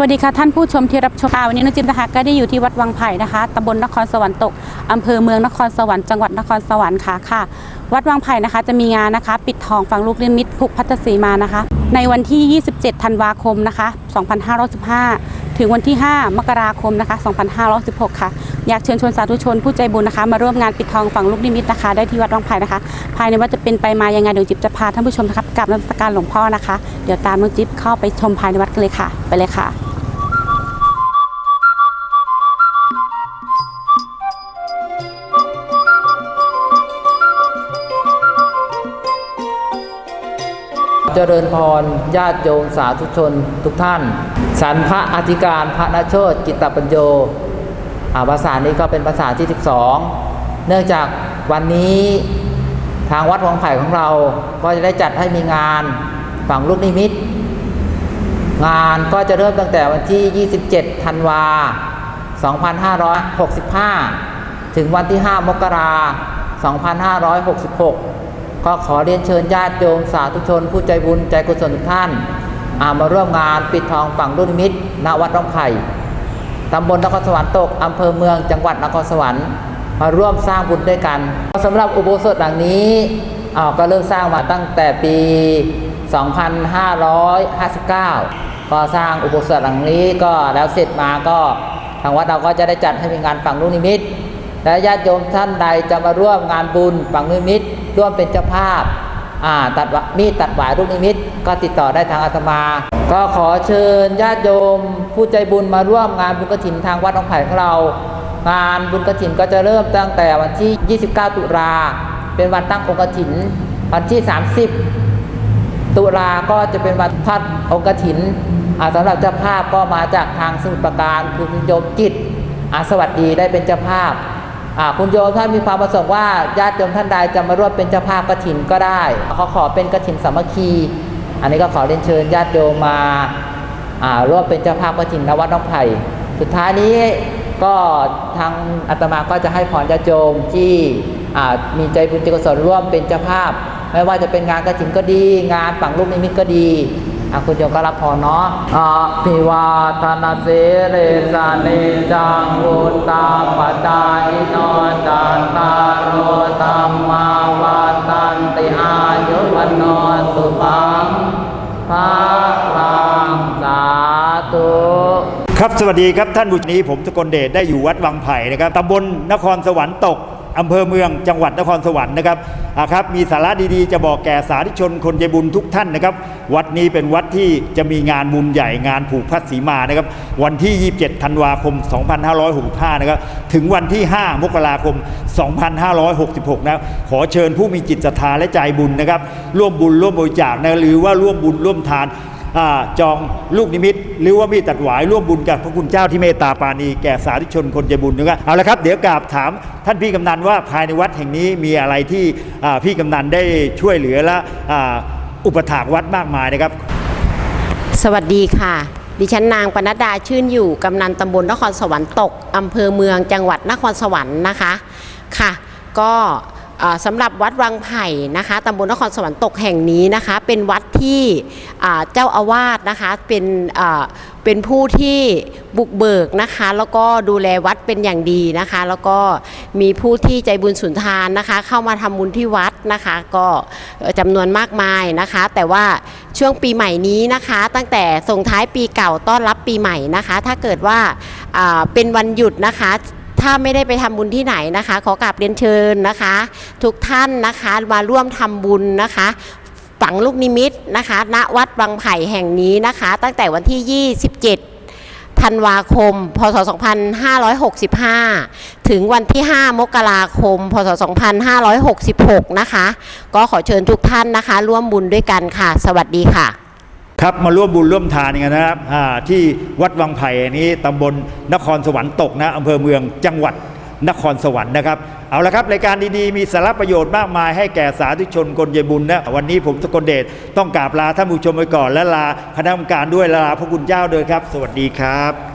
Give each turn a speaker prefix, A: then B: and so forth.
A: วัสดีค่ะท่านผู้ชมที่รับชมค่ะวันนี้นุจิมนะคะก็ได้อยู่ที่วัดวังไผ่นะคะตำบลนครสวรรค์ตกอำเภอเมืองนครสวรรค์จังหวัดนครสวรรค์ค่ะค่ะ วัดวังไผ่นะคะจะมีงานนะคะ ปิดทองฝังลูกนิมิตผูกพัทสีมานะคะ ในวันที่ 27 ธันวาคมนะคะ 2515 ถึงวันที่ 5 มกราคมนะคะ 2516 ค่ะ อยากเชิญชวนสาธุชนผู้ใจบุญนะคะ มาร่วมงานปิดทองฝังลูกนิมิตนะคะ ได้ที่วัดวังไผ่นะคะ ภายในวัดจะเป็นไปมายังไงเดี๋ยวจิ๊บจะพาท่านผู้ชมนะคะกราบนมัสการหลวงพ่อนะคะ เดี๋ยวตามน้องจิ๊บเข้าไปชมภายในวัดกันเลยค่ะ ไปเลยค่ะ
B: จริญพร ญาติโยมสาธุชนทุกท่าน สันพระอธิการพระนโชตกิตตปัญโยภาษานี้ก็เป็นภาษาที่ 12 เนื่องจากวันนี้ทางวัดวังไผ่ของเราก็จะได้จัดให้มีงานฝังลูกนิมิต งานก็จะเริ่มตั้งแต่วันที่ 27 ธันวา 2565 ถึงวันที่ 5 มกรา 2566 ก็ขอเรียนเชิญญาติโยมสาธุชน ผู้ใจบุญใจกุศลทุกท่านอามาร่วมงานปิดทองฝั่งรุ่นมิตรณวัดร่องไผ่ตำบลนครสวรรค์ตกอำเภอเมืองจังหวัดนครสวรรค์มาร่วมสร้างบุญด้วยกันสำหรับอุโบสถหลังนี้อ่าก็เริ่มสร้างมาตั้งแต่ปี 2559 ก็สร้างอุโบสถหลังนี้ก็แล้วเสร็จมาก็ทางวัดเราก็จะได้จัดให้มีงานฝั่งลูกนิมิต และญาติโยมท่านใดจะมาร่วมงานบุญฝั่งลูกนิมิต ร่วมเป็นเจ้าภาพอ่าตัดมีดตัดหวายลูกนิมิตก็ติดต่อได้ทางอาตมา ก็ขอเชิญญาติโยม ผู้ใจบุญมาร่วมงานบุญกฐินทางวัดหนองไผ่ของเรา งานบุญกฐินก็จะเริ่มตั้งแต่วันที่ 29 ตุลาเป็นวันตั้งองค์กฐิน วันที่ 30 ตุลาก็จะเป็นวันพัดองค์กฐินอ่าสำหรับเจ้าภาพก็มาจากทางสมุทรปราการคุณโยมจิตอาสวัสดีได้เป็นเจ้าภาพ คุณโยมท่านมีความประสงค์ว่าญาติโยมท่านใดจะมาร่วมเป็นเจ้าภาพกฐินก็ได้เขาขอเป็นกฐินสามัคคี อันนี้ก็ขอเรียนเชิญญาติโยมมาร่วมเป็นเจ้าภาพกฐินนวัดน้องไผ่สุดท้ายนี้ก็ทางอาตมาก็จะให้พรญาติโยมที่มีใจบุญใจกุศลร่วมเป็นเจ้าภาพ ไม่ว่าจะเป็นงานกระถิ่นก็ดี งานฝังลูกนิมิตก็ดี อะคุณโยก็รับพรเนาะอภิวาทนาเสเรสาเนจังวุตาปจายโนจัตตารโรธรรมาวันตันติอายุวันโนสุขังภาลังสาธุ
C: ครับสวัสดีครับท่านผู้ชนี้ผมสกลเดชได้อยู่วัดวังไผ่นะครับตำบลนครสวรรค์ตก อำเภอเมืองจังหวัดนครสวรรค์นะครับอ่าครับ มีสาระดีๆ จะบอกแก่สาธุชนคนใจบุญทุกท่านนะครับ วัดนี้เป็นวัดที่จะมีงานบุญใหญ่งานผูกพัดสีมานะครับ วันที่ 27 ธันวาคม 2565 นะครับ ถึงวันที่ 5 มกราคม 2566 นะครับ ขอเชิญผู้มีจิตศรัทธาและใจบุญนะครับ ร่วมบุญร่วมบริจาคนะหรือว่าร่วมบุญร่วมทานอาจองลูกนิมิต หรือว่ามีตัดหวายร่วมบุญกับพระคุณเจ้าที่เมตตาปาณีแก่สาธุชนคนใจบุญนะครับเอาละครับ เดี๋ยวกราบถามท่านพี่กำนันว่าภายในวัดแห่งนี้มีอะไรที่พี่กำนันได้ช่วยเหลือและอ,อุปถากวัดมากมายนะครับ
D: สวัสดีค่ะ ดิฉันนางปนัดดาชื่นอยู่กำนันตำบลนครสวรรค์ตกอำเภอเมืองจังหวัดนครสวรรค์นะคะค่ะ ก็ สำหรับวัดวังไผ่นะคะตำบลนครสวรรค์ตกแห่งนี้นะคะ เป็นวัดที่เจ้าอาวาสนะคะเป็นเป็นผู้ที่บุกเบิกนะคะ แล้วก็ดูแลวัดเป็นอย่างดีนะคะ แล้วก็มีผู้ที่ใจบุญสุนทานนะคะ เข้ามาทำบุญที่วัดนะคะ ก็เอ่อจำนวนมากมายนะคะ แต่ว่าช่วงปีใหม่นี้นะคะ ตั้งแต่ส่งท้ายปีเก่าต้อนรับปีใหม่นะคะ ถ้าเกิดว่าเป็นวันหยุดนะคะ ถ้าไม่ได้ไปทำบุญที่ไหนนะคะ ขอกราบเรียนเชิญนะคะ ทุกท่านนะคะมาร่วมทำบุญนะคะฝังลูกนิมิตนะคะ ณวัดบางไผ่แห่งนี้นะคะ ตั้งแต่วันที่ 27 ธันวาคม พศ 2565 ถึงวันที่ 5 มกราคม พศ 2566 นะคะ ก็ขอเชิญทุกท่านนะคะ ร่วมบุญด้วยกันค่ะ สวัสดีค่ะ
C: ครับมาร่วมบุญร่วมทานกันนะครับที่วัดวังไผ่นี้ตำบลนครสวรรค์ตกนะอำเภอเมืองจังหวัดนครสวรรค์นะครับ เอาละครับรายการดีๆ มีสาระประโยชน์มากมายให้แก่สาธุชนคนใยบุญนะวันนี้ผมสกลเดชต้องกราบลาท่านผู้ชมไปก่อน และลาคณะกรรมการด้วยละลาพระคุณเจ้าด้วยครับ สวัสดีครับ